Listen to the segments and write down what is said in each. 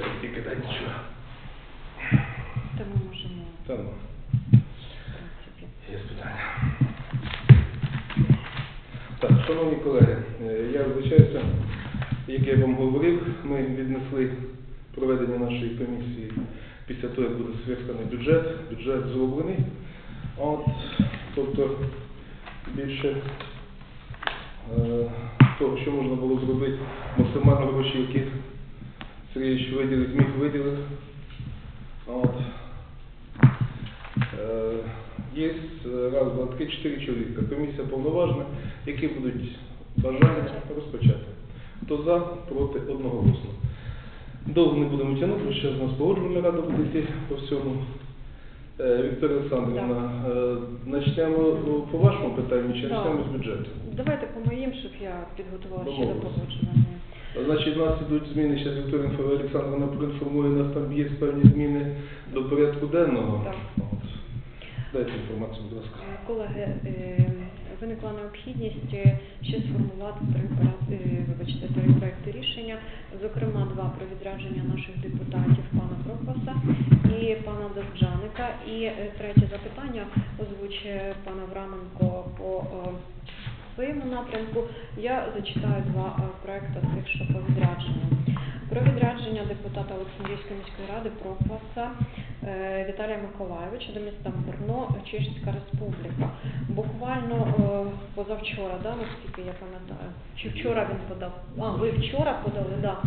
так тільки дай нічого. Та ми можемо, Та ну, є питання. Так, шановні колеги, е, я вибачаюся, як я вам говорив, ми віднесли проведення нашої комісії після того, як буде сверстаний бюджет. Бюджет зроблений. От, тобто більше е, того, що можна було зробити, максимально гроші, які Сергійович виділив, зміг виділив. От. Е, Є е, раз, два, три, чотири чоловіка. Комісія повноважна, які будуть бажання розпочати. Хто за, проти одноголосно. Довго не будемо тягнути, бо ще з нас погоджувальна рада буде йти по всьому. Е, Вікторія Олександрівна, почнемо ну, по вашому питанню чи почнемо з бюджету? Давайте по моїм, щоб я підготувала ще до Домовились. Значить, у нас ідуть зміни, зараз Вікторія Олександровна проінформує, у нас там є певні зміни до порядку денного. Так. От. Дайте інформацію, будь ласка. Е, Колеги, е, виникла необхідність е, ще сформувати три вибачте, три проекти рішення, зокрема два про відрядження наших депутатів пана Прокваса і пана Довджаника. І третє запитання озвучує пан Авраменко по своєму напрямку. Я зачитаю два е, проекти тих, що по відрядженню. Про відрядження депутата Олександрівської міської ради Прокласа Віталія Миколайовича до міста Брно, Чешська Республіка. Буквально е, позавчора, да, наскільки я пам'ятаю, чи вчора він подав, а ви вчора подали, да.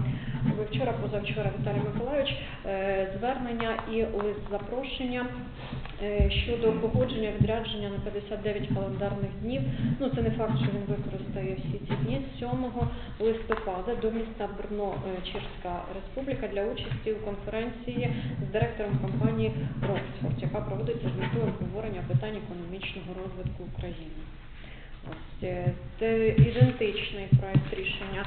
Ви вчора, позавчора Віталій Миколайович, е, звернення і лист запрошення е, щодо погодження відрядження на 59 календарних днів. Ну це не факт, що він використає всі ці дні. 7 листопада до міста Брно, е, Чешська Республіка для участі у конференції з директором компанії Роксфорд, яка проводиться з метою обговорення питань економічного розвитку України. Ось е, це ідентичний проект рішення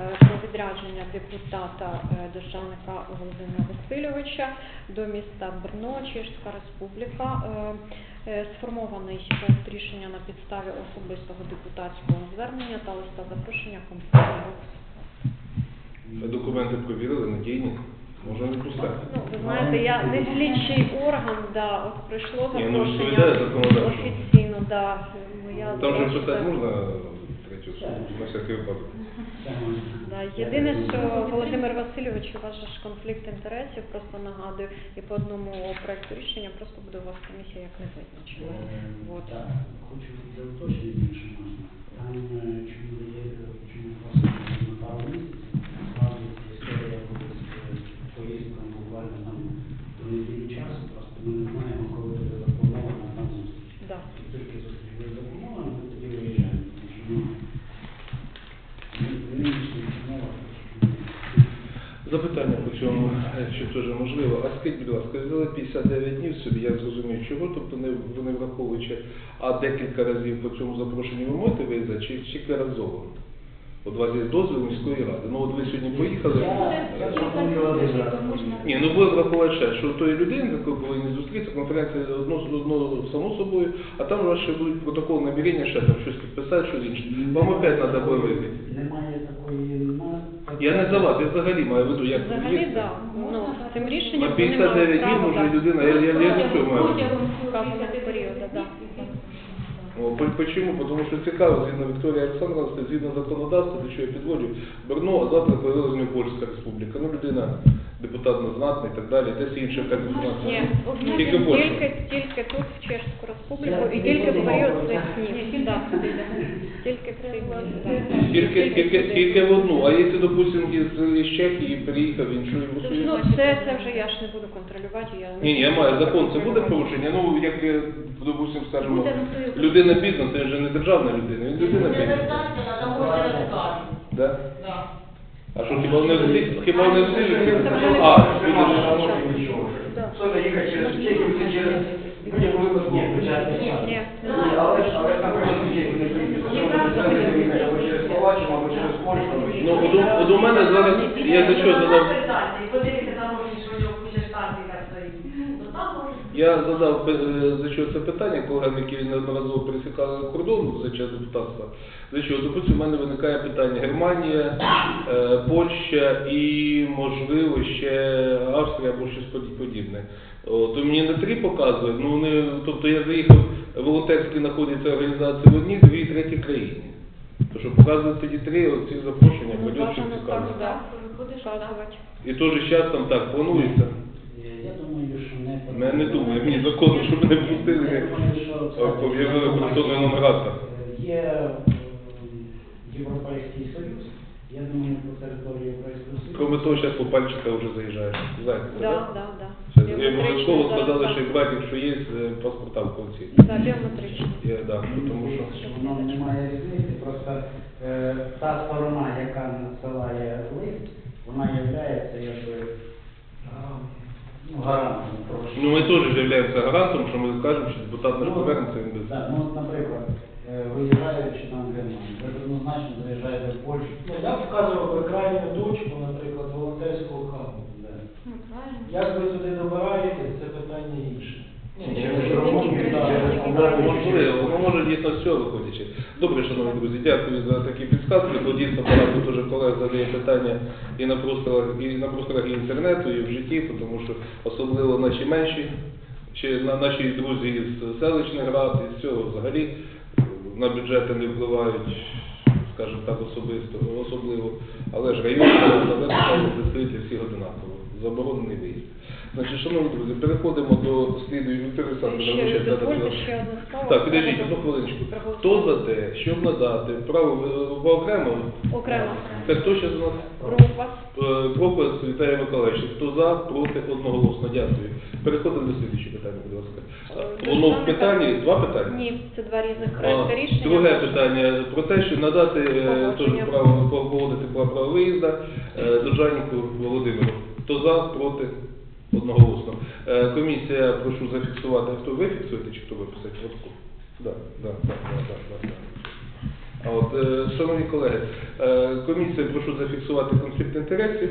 е, про відрядження депутата е, державника Володимира Васильовича до міста Брно, Чешська Республіка. Сформований проект рішення на підставі особистого депутатського звернення та листа запрошення компанії. Документи провірили, надійні. Можна відпускати. Ну, ви знаєте, я не слідчий орган, да, от прийшло Ні, ну, запрошення офіційно, да. ну, я Там же бачу, писати можна третю особу, на всякий випадок. Да, єдине, що Володимир Васильович, у вас же ж конфлікт інтересів, просто нагадую, і по одному проекту рішення просто буде у вас комісія як не визначена. Вот. Так, хочу для уточнення більше можна. Там е, чому є, чому просить на пару місяців, насправді історія буде з е, поїздком буквально там до неділі часу, просто ми не знаємо, коли буде запланована там зустріч. Да. І тільки зустріч буде запланована, ми тоді виїжджаємо, тому що ну, ми в нинішніх умовах трошки Запитання по цьому, е, що теж можливо. А скажіть, будь ласка, взяли 59 днів собі, я зрозумів, чого, тобто не, вони враховуючи, а декілька разів по цьому запрошенню ви можете виїздити, чи тільки разово? От у вас є дозвіл міської ради. Ну от ви сьогодні поїхали. Ні, ну буде врахувати ще, що тої людини, з якою повинні зустрітися, конференція одно, одно само собою, а там у вас ще будуть протокол намірення, ще там щось підписати, щось інше. Вам опять треба буде. Немає Я не за вас, я взагалі маю в виду, як ви Взагалі, да. Ну, цим рішенням На 59 днів може людина, я, я, я не цього маю. періоду, да. О, по- Почему? Потому що цікаво, згідно Вікторії Олександровна, згідно законодавства, до чого я підводжу, Брно, а завтра появилася не Польська республіка. Ну, людина, депутат незнатний і так далі, десь інша якась Ні, тільки, Тільки Польща. тільки, тільки тут, в Чешську Республіку, і тільки в період цих днів. Тільки да. Тільки, тільки, тільки в одну. А якщо, допустим, із, із Чехії приїхав іншою Ну, це, це вже я ж не буду контролювати. Я не Ні, ні, я маю закон, це буде порушення. Ну, як, е, допустим, скажімо, Буде, то й- людина бізнес, це вже не державна людина, він людина бізнес. Да? А що, хіба вони всі, хіба вони всі люди? Не А, люди ж- Да. Особливо їхати через Чехію, це через людям випадку Ні, ні. Але ж, але там Ну, от у- от у мене зараз, я за що задав, Подивіться, там що у нього штатів так стоїть. Може Я задав е, за що це питання колегам, які неодноразово пересікали кордон за час депутатства. За що, допустимо, в мене виникає питання Германія, е, Польща і, можливо, ще Австрія або щось поді- подібне. О, то мені не три показують, ну вони, тобто я заїхав, волонтерські знаходяться організації в одній, другій, третій країні. То що показують тоді три оці запрошення, Ну, пойдет, що цікаво. так, да, вказувати. І же час там так планується. Е, Я думаю, що не Ну, Я не думаю, мені законно, щоб не пустили, Я думаю, що це- об'явили престольний номератор. Е, Є Європейський Союз, я думаю, по території Європейського Союзу. Кроме того, зараз по пальчика вже заїжджаєш. Знаєте, да, да. Це Я обов'язково сказали, що брати, якщо є е, паспорта в кінці. Да, біометрично. Я, да, тому що... Воно немає різниці, просто е, та сторона, яка надсилає лист, вона є якби ну, гарантом. Ну, ми теж являємося гарантом, що ми кажемо, що депутат наш Ну, повернеться, він без... Так, ну от, наприклад, е, виїжджаючи там в Германію, ви однозначно заїжджаєте в Польщу. Ну, я вказував крайню точку, наприклад, волонтерського хабу. Да. Ну, правильно. Як ви туди добираєтесь, це питання інше. Ні, Через Румунію, через Можливо, ну може дійсно з цього виходячи. Добре, шановні друзі, дякую за такі підсказки, бо дійсно багато дуже колег задає питання і на просторах, і на просторах інтернету, і в житті, тому що особливо наші менші, чи на наші друзі з селищних рад, і з цього взагалі е, на бюджети не впливають, скажімо так, особисто, особливо, але ж район, але стоїть всіх одинаково. Заборонений виїзд. Значить, шановні друзі, переходимо до слідуючого слово. так, підождіть одну хвилиночку. Хто за те, щоб надати право в- окремо? Окремо. Це хто ще з нас? Пропас. Е, Пропас Віталій Миколаївич. Хто за, проти, одноголосно. Дякую. Переходимо до слідчого питання, будь ласка. Е, Воно в питанні, два питання? Ні, це два різних проекти рішення. Друге питання про те, що надати е, теж право погодити право виїзду е, Доджаніку Володимиру. Хто за, проти, одноголосно. Е, Комісія, прошу зафіксувати, хто ви фіксуєте чи хто да, да, да, да, да, да. А от, е, шановні колеги, е, комісія, прошу зафіксувати конфлікт інтересів.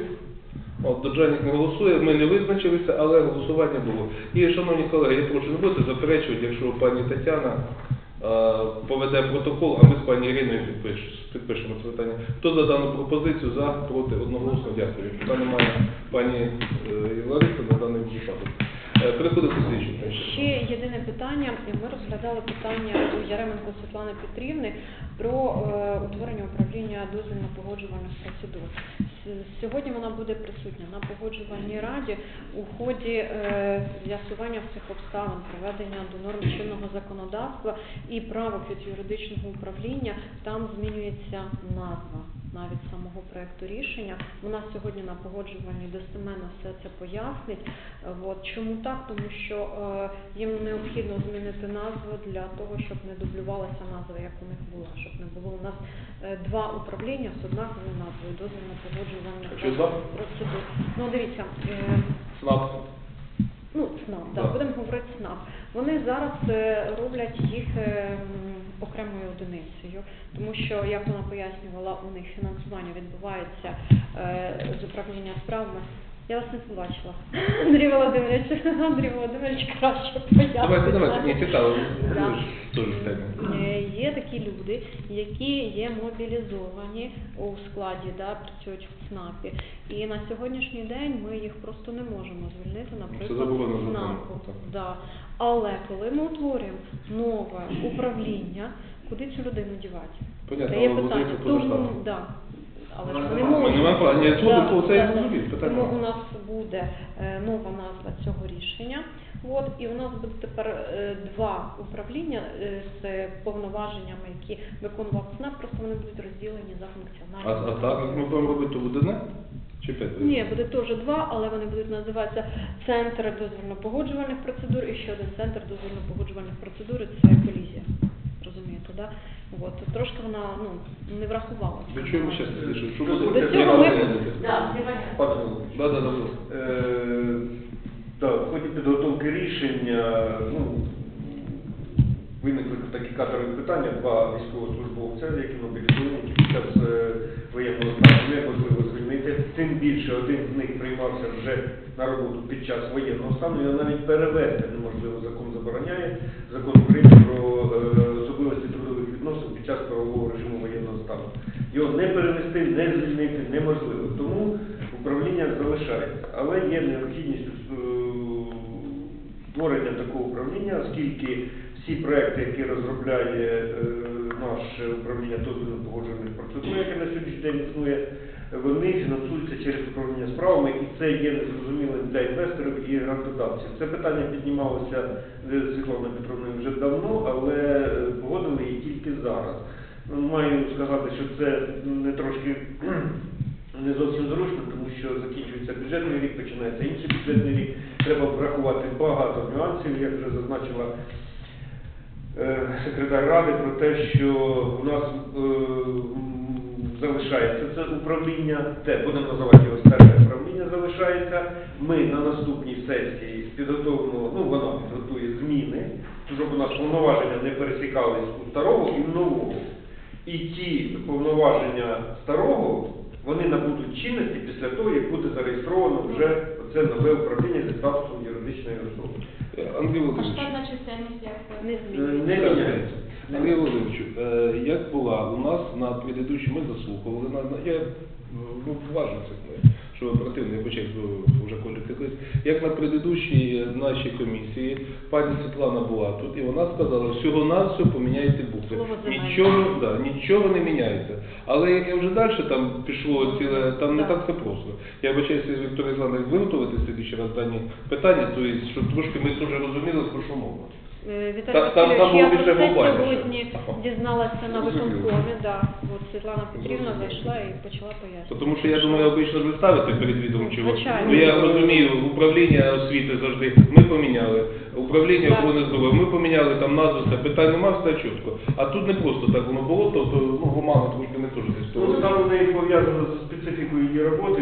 От, Доджанік не голосує, ми не визначилися, але голосування було. І, шановні колеги, я прошу не будете заперечувати, якщо пані Тетяна поведе протокол, а ми з пані Іриною підпиш- підпишемо це питання. Хто за дану пропозицію, за, проти, одноголосно дякую. Питання має пані Лариса на даний випадок. Е, Переходимо до слідчого. Ще єдине питання. Ми розглядали питання у Яременко Світлани Петрівни про е, утворення управління дозвільно-погоджувальних процедур. Сьогодні вона буде присутня на погоджувальній раді у ході е, з'ясування всіх обставин проведення до норм чинного законодавства і правок від юридичного управління. Там змінюється назва навіть самого проекту рішення. Вона сьогодні на погоджувальній достеменно все це пояснить. Е, От чому так? Тому що е, їм необхідно змінити назву для того, щоб не дублювалася назва, як у них була, щоб не було у нас е, два управління з однаковою назвою дозвільно погоджувальних процедур. Ну дивіться. СНАП. Ну, ЦНАП, да, Да. будемо говорити ЦНАП. Вони зараз е, роблять їх е, окремою одиницею, тому що, як вона пояснювала, у них фінансування відбувається е, з управління справами. Я вас не побачила. Андрій Володимирович, Андрій Володимирович краще пояснить. Давайте, давайте. Да. Теж в темі. Е, Є такі люди, які є мобілізовані у складі, да, працюють в ЦНАПі. І на сьогоднішній день ми їх просто не можемо звільнити, наприклад, заборонено законом, ЦНАПу. так. Да. Але коли ми утворюємо нове управління, куди цю людину дівати? Понятно, Це є але питання. Тому, да. Але ж вони не можуть. Ми не маємо права. Ні, Да, то це я зрозумів, питання Тому у нас буде е, нова назва цього рішення. От, і у нас буде тепер е, два управління е, з повноваженнями, які виконував ЦНАП, просто вони будуть розділені за А, а так, як ми будемо робити, то буде одне? Чи п'ять? Ні, буде теж два, але вони будуть називатися Центр дозвільно-погоджувальних процедур і ще один центр дозвільно-погоджувальних процедур це колізія. Да? От, трошки вона ну, не врахувала. Чого ми зараз слышимо? Що До цього ми- Так, да, да, да. Е, Так, в ході підготовки рішення, ну, виникли такі кадрові питання, два військовослужбовця, які мобілізовані, які під час е, воєнного стану неможливо звільнити. Тим більше один з них приймався вже на роботу під час воєнного стану, його навіть перевести неможливо, закон забороняє. Закон України про е, особливості трудових відносин під час правового режиму воєнного стану. Його не звільнити неможливо. Тому управління залишається. Але є необхідність е, створення такого управління, оскільки всі проекти, які розробляє е, наше управління дозвільно погоджених процедур, яке на сьогоднішній день існує, вони фінансуються через управління справами, і це є незрозумілим для інвесторів і грантодавців. Це питання піднімалося е, Світланою Петровною вже давно, але погодили її тільки зараз. Маю сказати, що це не трошки не зовсім зручно, тому що закінчується бюджетний рік, починається інший бюджетний рік. Треба врахувати багато нюансів, як вже зазначила е, секретар ради, про те, що у нас е, залишається це управління, те будемо називати його старе управління залишається. Ми на наступній сесії підготовимо, ну вона підготує зміни, щоб у нас повноваження не пересікались у старого і нового. І ті повноваження старого, вони набудуть чинності після того, як буде зареєстровано вже це нове управління зі статусом юридичної особи. Е, Андрій Володимирович. штатна чисельність як Не зміняється. змінюється. Не міняється. Андрій Володимирович, е, як була у нас на предыдущій, ми заслухували, на, на- я ну, важно це, що оперативно, я почав вже коли як на предыдущій нашій комісії, пані Світлана була тут, і вона сказала, всього на все поміняйте букви. Нічого, да, нічого не міняється. Але як я вже далі там пішло ціле, там не Так. все просто. Я вибачаюся, Віктор Іванович, виготовити в слідчий раз дані питання, то є, щоб трошки ми теж розуміли, про що мова. Е, Віталій Та- там- Васильович, було я більше про це глобальніше. сьогодні дізналася на Зрозуміло. виконкомі, да. От Світлана Петрівна Зрозуміло. зайшла і почала пояснювати. Тому що я думаю, обично ви ставите перед відом чого. Звичайно. Ну я розумію, управління освіти завжди ми поміняли, управління Так. охорони здоров'я, ми поміняли там назву, все питань нема, все чітко. А тут не просто так воно було, тобто ну Романа трошки не теж десь Ну, того. там у неї пов'язано з специфікою її роботи,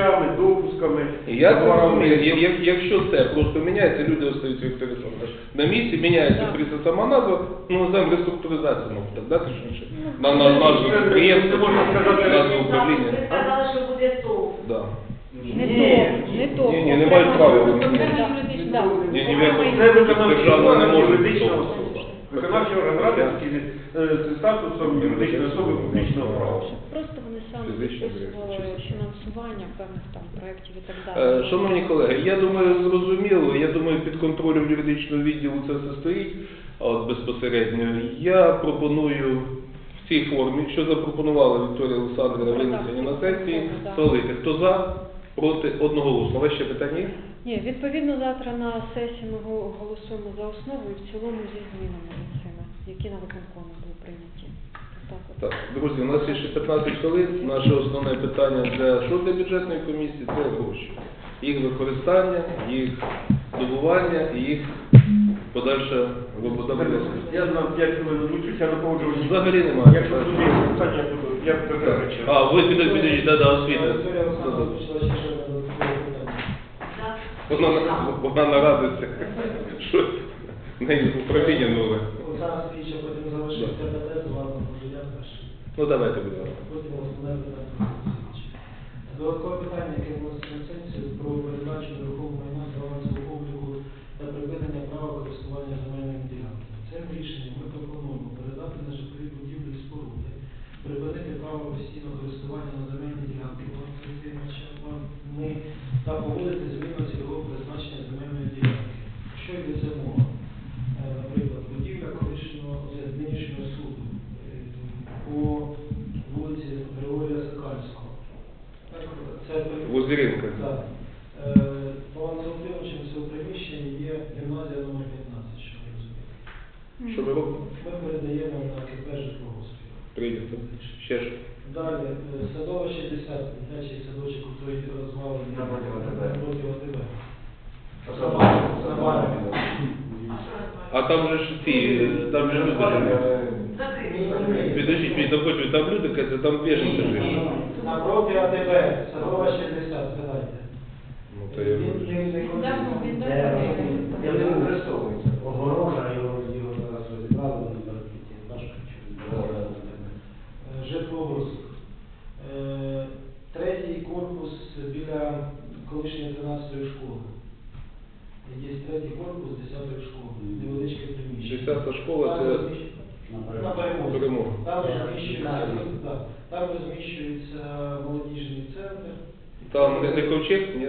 ключами, допусками. Я розумію, Я- я- якщо це просто міняється, люди остаються Віктор Олександрович. На місці міняється Так. прізвище сама назва, ну називаємо реструктуризацію, мабуть, так, да, точніше? Ну, На, на назву підприємства, це можна сказати, назву управління. Ви сказали, що буде ТОВ. Да. Не то, не то. Ні, ні, не мають права вони. юридична- Ні, ні в якому- Це виконавчий Державна не орган може юридична особа. Виконавчий орган ради з статусом юридичної особи публічного права. Просто самі Фізичні об'єкти, фінансування певних там проєктів і так Е, далі. Шановні колеги, я думаю, зрозуміло, я думаю, під контролем юридичного відділу це все стоїть а от безпосередньо. Я пропоную в цій формі, що запропонувала Вікторія Олександрівна винесення на сесії, схвалити. Хто за, проти, одноголосно. У вас ще питання є? Ні, відповідно завтра на сесії ми го- голосуємо за основу і в цілому зі змінами цими, які на виконкомі були прийняті. Так друзі, у нас є ще 15 хвилин. Наше основне питання для що для бюджетної комісії це гроші. Їх використання, їх добування і їх подальша робота. Я на 5 хвилин озвучусь, я на. Взагалі немає. Якщо буде питання, я буду, я Так. А, ви ще ще додаткове питання. Вона, нарадиться, що в неї управління нове. Олександр Сергійович, потім залишиться ПТ, з вами може я перший. Ну давайте, будемо. Потім основне питання. Додаткове питання, яке вноситься на сесію, про передачу нерухомого майна з балансового обліку та припинення права користування земельними ділянками. Цим рішенням ми пропонуємо передати на житлові будівлі і споруди, припинити право постійного користування на земельні ділянки ми та погодити зміну цільового призначення земельної ділянки. Що йдеться мова? Е, Наприклад, будівля колишнього е, нинішнього суду е, по вулиці Григорія Сокальського. Так, Це при- Возле ринка. Так. Е, Балансоутримувачем цього приміщення є гімназія номер 15, що ви розумієте. Що ви робите? Ми передаємо на КП житлогоспів. Прийдете. Ще ж. Далі, е, садова 60, дитячий садочок, який розвалений. Напроти АТБ. Напроти АТБ. Забавно. Забавно. А там же ж ці, там же люди живуть. Підождіть, мені доходять, там люди, кажуть, там біженці живуть. Напроти АТБ, садова 60, згадайте. Ну, то я Він- вибачу. 10-та школа це перемога. Там розміщується, да, молодіжний центр. Там не, не ковчег, ні?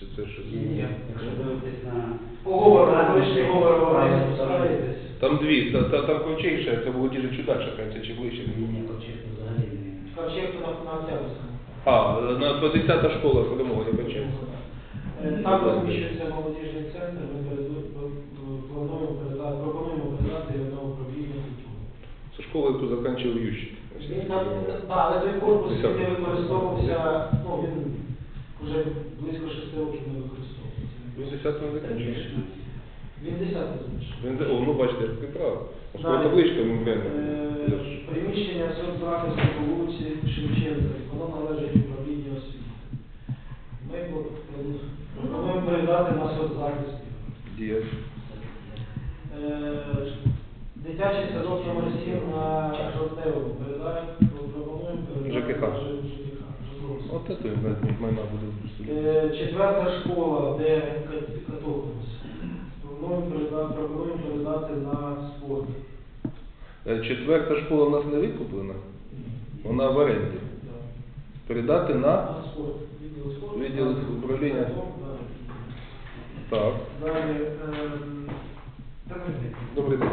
Чи це щось? Ні. Якщо дивитись на Поговор, колишній говор, справитесь. Там дві, та, та, там ковчег ще, це було діже чудача, кажеться, чи ближче. Ні, ковчег взагалі не. Ковчег на на А, на 20-та школа перемога, я бачив. Е, там розміщується молодіжний центр, ми перед Це школа, яку закінчив Ющик. Він там, так, але той корпус він не використовувався, ну він вже близько шести років не використовується. Він 10 не закінчив. Він десятий залишив. Він, о, ну бачите, ти прав. Школа табличка, він. Е, Приміщення соцзахисту по вулиці Шевченка, воно належить управлінню освіти. Ми пропонуємо передати на соцзахист. Дієш. Е, Дитячий садок номер 7 на Жовтневому передаємо, пропонуємо передати ЖКХ. От це майна буде в. Е, Четверта школа, де кат- Пропонуємо передати, на спорт. Е, Четверта школа у нас не викуплена, вона в оренді. Передати на. Відділ управління. Так. Далі. ем, Добрий день.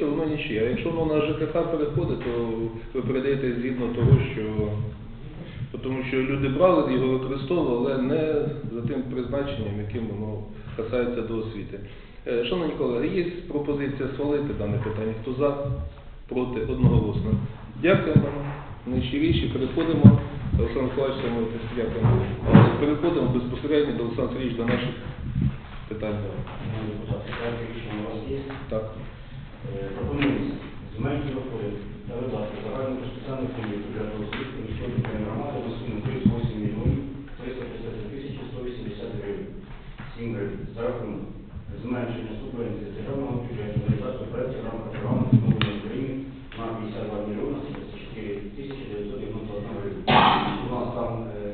То воно нічиє. А якщо воно на ЖКХ переходить, то ви передаєте згідно того, що тому що люди брали його використовували, але не за тим призначенням, яким воно касається до освіти. Е, Шановні колеги, є пропозиція свалити дане питання. Хто за, проти, одноголосно. Дякуємо. Найщиріші переходимо. Олександр Миколаївич, дякуємо. Переходимо безпосередньо до Олександра Сергійовича, до наших питань. Шановні депутати, проект рішення у вас є. Так. Е, Пропонується зменшити доходи та видатки загального спеціальних фондів бюджету освіти міської територіальної громади на суму 38 мільйонів 353 тисячі 180 гривень. 7 гривень. За рахунок зменшення субвенції з державного бюджету на реалізацію проєктів в рамках програми відновлення України на 52 мільйона 74 тисячі 991 гривень. У нас там е,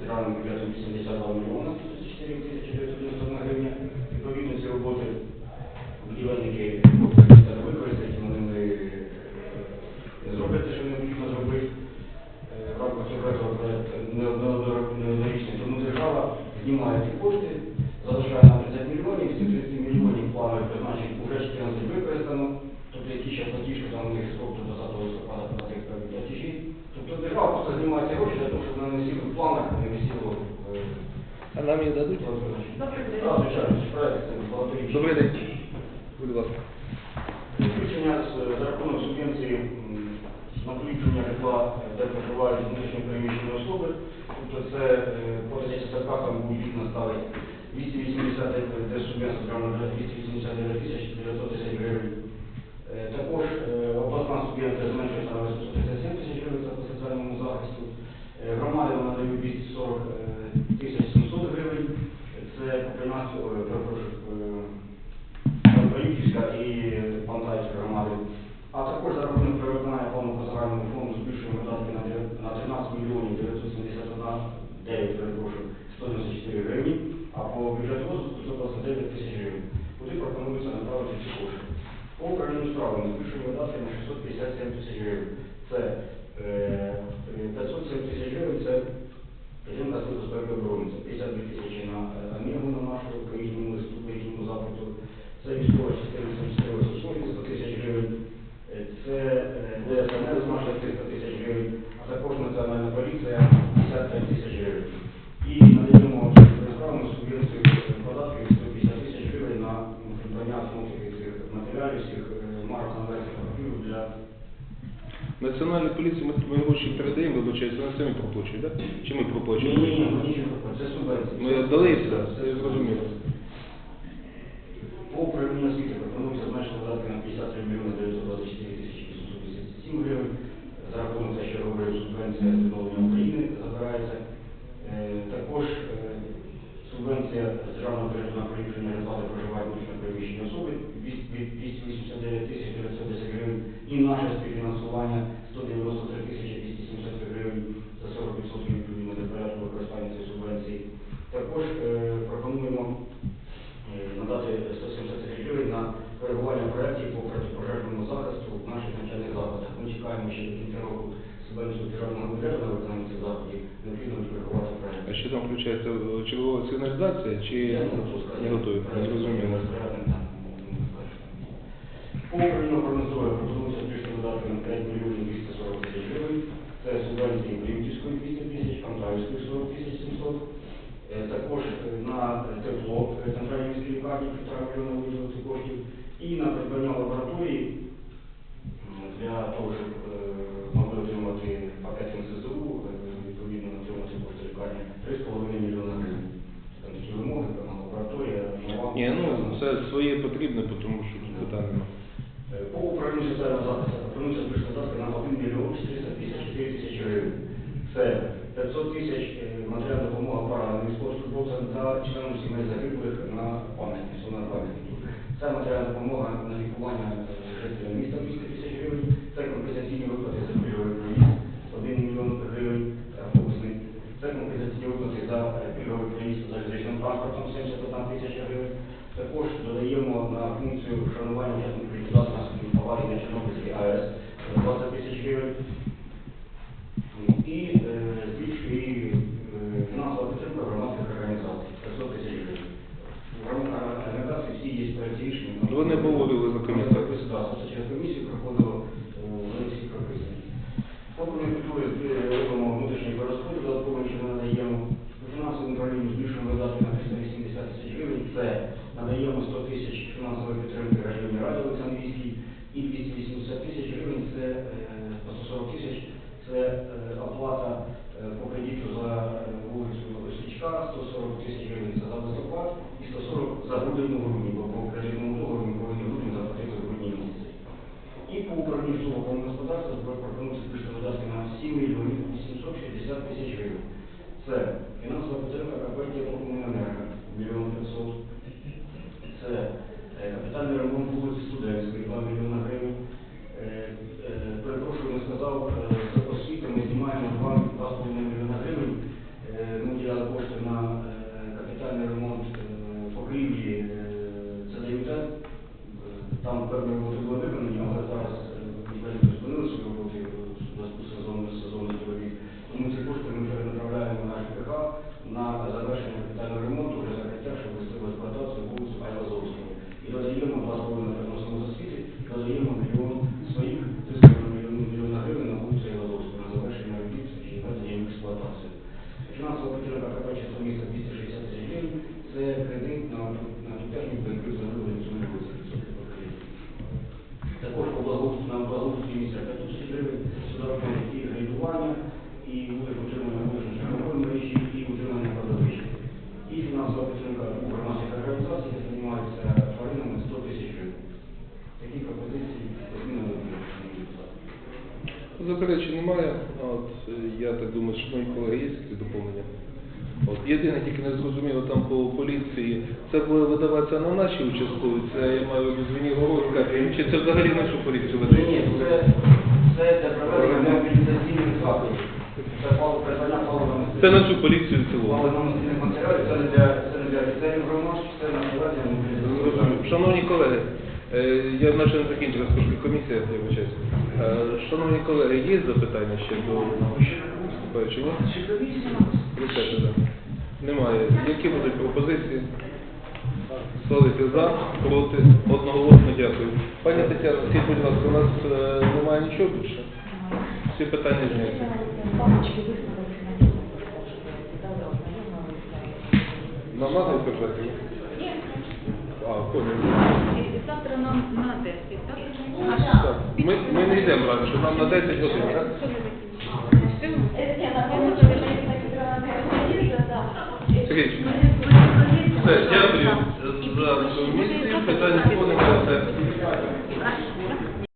державним бюджетом 82 мільйона 74 тисячі 991 гривня. Відповідно, ці роботи будівельники використають, вони не не зроблять те, що необхідно зробити е, в рамках цього проєкту неоднорічний. Тому держава знімає ці кошти, залишає на 30 мільйонів, з цих 30 мільйонів планових призначень вже 14 використано, тобто які ще платіжки, там у них срок до 20 листопада платить певні платежі. Тобто держава просто знімає ці гроші для того, щоб вони не висіли в планах, не висіло в е, А нам їх дадуть? Добрий день. Так, звичайно, це проект, це багаторічний. Добрий день. Будь ласка. Включення з- за рахунок субвенції м, на поліпшення житла, е, де проживають внутрішньо переміщені особи. Тобто це е, по 10 садках будуть вікна ставити 280, е, де субвенція державна бюджет 289 тисяч 910 гривень. співфінансування потрібне, тому що тут питання немає. По управлінню соціального захисту, пропонується збільшити на 1 мільйон 400 тисяч 4 тисячі гривень. Це 500 тисяч е, матеріальна допомога пара військовослужбовцям та членам сімей загиблих на пам'ятні, на пам'ятників. Це матеріальна допомога на лікування е, на, на тяжких закрытых наші участкові, це я маю Звенігородка, чи це взагалі нашу поліцію веде? Ні, це, це для проведення мобілізаційних заходів. Це нашу поліцію в цілому. це не для, офіційних не для громад, це на проведення мобілізаційних Шановні колеги, е, я наче не закінчила трошки комісія, я е, Шановні колеги, є запитання ще до виступаючого? Чи комісія? Немає. Які будуть пропозиції? Столики за, проти, одноголосно дякую. Пані Тетяна, скажіть, будь ласка, у нас е, немає нічого більше? Всі питання зняті. Намазав бюджеті? А, понял. Завтра нам на 10. Так, Ми, ми не йдемо раніше, нам на 10 годин, так? Сергій, все, дякую за місці питання входить.